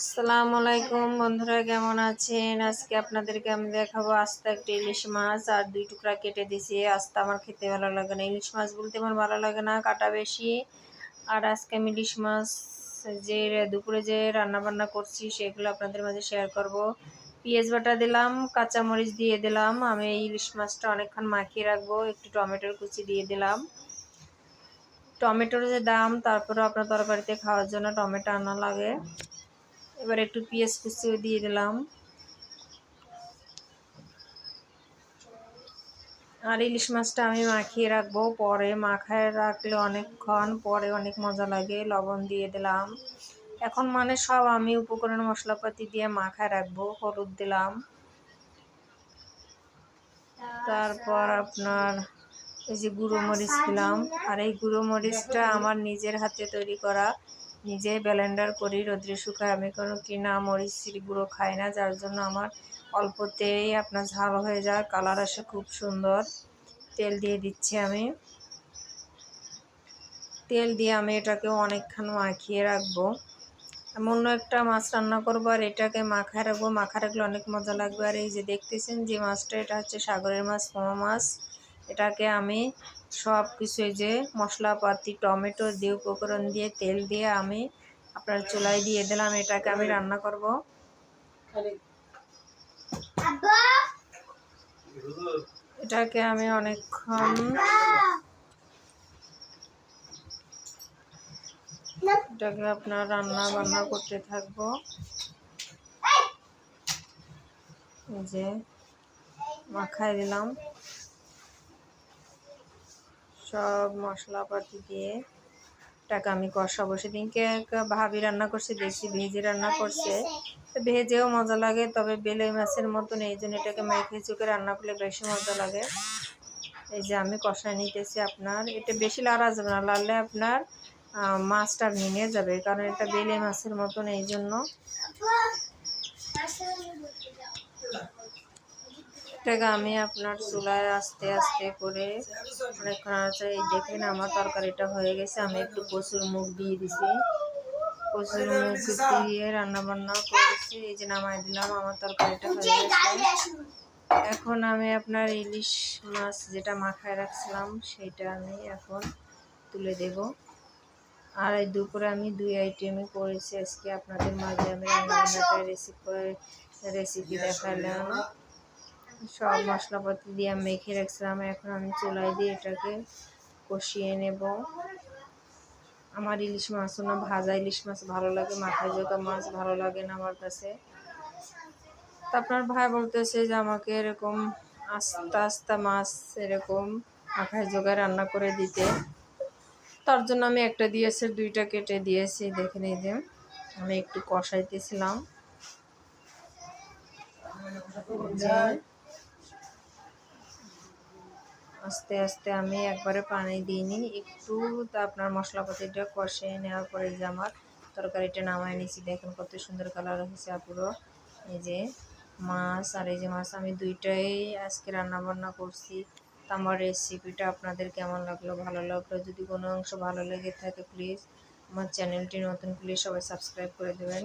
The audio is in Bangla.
আসসালামু আলাইকুম বন্ধুরা, কেমন আছেন? আজকে আপনাদেরকে আমি দেখাবো আস্তা একটা ইলিশ মাছ, আর দুই টুকরা কেটে দিছি। আস্তা আমার খেতে ভালো লাগে না। ইলিশ মাছ বলতে আমার ভালো লাগে না, কাটা বেশি। আর আজকে আমি ইলিশ মাছ যে দুপুরে যে রান্না বান্না করছি, সেগুলো আপনাদের মাঝে শেয়ার করব। পেঁয়াজ বাটা দিলাম, কাঁচামরিচ দিয়ে দিলাম। আমি এই ইলিশ মাছটা অনেকক্ষণ মাখিয়ে রাখব। একটু টমেটোর কুচি দিয়ে দিলাম। টমেটোর যে দাম তারপরে আপনার তরকারিতে খাওয়ার জন্য টমেটো আনা লাগে। এবার একটু পেঁয়াজ কুচিও দিয়ে দিলাম। আর ইলিশ মাছটা আমি মাখিয়ে রাখব। পরে মাখায় রাখলে অনেকক্ষণ পরে অনেক মজা লাগে, লবণ দিয়ে দিলাম। এখন মানে সব আমি উপকরণ মশলাপাতি দিয়ে মাখায় রাখব, হলুদ দিলাম। তারপর আপনার এই যে গুঁড়ো মরিচ দিলাম। আর এই গুঁড়ো মরিচটা আমার নিজের হাতে তৈরি করা নিজে ব্লেন্ডার করি, রোদ্রে শুকায় আমি কোনো কিনা মরিচ গুঁড়ো খাই না, যার জন্য আমার অল্পতেই আপনার ঝাল হয়ে যায়, কালার আসে খুব সুন্দর। তেল দিয়ে দিচ্ছি আমি। তেল দিয়ে আমি এটাকে অনেকক্ষণ মাখিয়ে রাখব। অন্য একটা মাছ রান্না করব আর এটাকে মাখায় রাখব। মাখা রাখলে অনেক মজা লাগবে। আর এই যে দেখতেছেন যে মাছটা, এটা হচ্ছে সাগরের মাছ পোমা মাছ। এটাকে আমি সব কিছু যে মশলাপাতি, টমেটো দিয়ে উপকরণ দিয়ে তেল দিয়ে আমি আপনার চুলায় দিয়ে দিলাম, এটাকে আমি রান্না করব। এটাকে আমি অনেকক্ষণ এটাকে আপনার রান্না বান্না করতে থাকব। যে মাখাই দিলাম। সব মশলাপাতি দিয়ে টাকা আমি কষাবো। সেদিনকে ভাবি রান্না করছে, দেখছি ভেজে রান্না করছে। ভেজেও মজা লাগে, তবে বেলে মাছের মতন এই জন্য এটাকে মেখে চুকে রান্না করলে বেশি মজা লাগে। এই যে আমি কষায় নিতেছি আপনার। এটা বেশি লাড়া যাবে না, লাড়লে আপনার মাছটা ভেঙে যাবে, কারণ এটা বেলে মাছের মতন এই জন্য। এটাকে আমি আপনার চুলায় আস্তে আস্তে করে অনেকক্ষণ আছে এই দেখেন আমার তরকারিটা হয়ে গেছে আমি একটু কচুর মুখ দিয়ে দিছি। কচুর মুখ দিয়ে রান্না বান্না করেছি এই যে নামাই দিলাম আমার তরকারিটা হয়ে গেছে। এখন আমি আপনার ইলিশ মাছ যেটা মাখায় রাখছিলাম সেটা আমি এখন তুলে দেব। আর এই দুপুরে আমি দুই আইটেমই করেছি আজকে আপনাদের মাঝে আমি রান্না বান্নাটা রেসিপি রেসিপি দেখালাম। সব মশলাপাতি দিয়ে মেখে রাখছিলাম। এখন আমি চুলাই দিয়ে এটাকে কষিয়ে নেব। আমার ইলিশ মাছ না, ভাজা ইলিশ মাছ ভালো লাগে, মাথায় জোকা মাছ ভালো লাগে না আমার কাছে। তা আপনার ভাই বলতেছে যে আমাকে এরকম আস্তে আস্তে মাছ এরকম মাথায় জোগায় রান্না করে দিতে। তার জন্য আমি একটা দিয়েছি, দুইটা কেটে দিয়েছি। দেখে নিই যে আমি একটু কষাইতেছিলাম। আস্তে আস্তে আমি একবারে পানি দিইনি একটু তা আপনার মশলাপাতিটা কষে নেওয়ার পরে যে আমার তরকারিটা নামায় নিয়েছি। দেখেন কত সুন্দর কালার হয়েছে পুরো এই যে মাছ আর এই যে মাছ আমি দুইটাই আজকে রান্না বান্না করছি। তা আমার রেসিপিটা আপনাদের কেমন লাগল, ভালো লাগল? যদি কোনো অংশ ভালো লেগে থাকে প্লিজ আমার চ্যানেলটি নতুন প্লিজ সবাই সাবস্ক্রাইব করে দেবেন।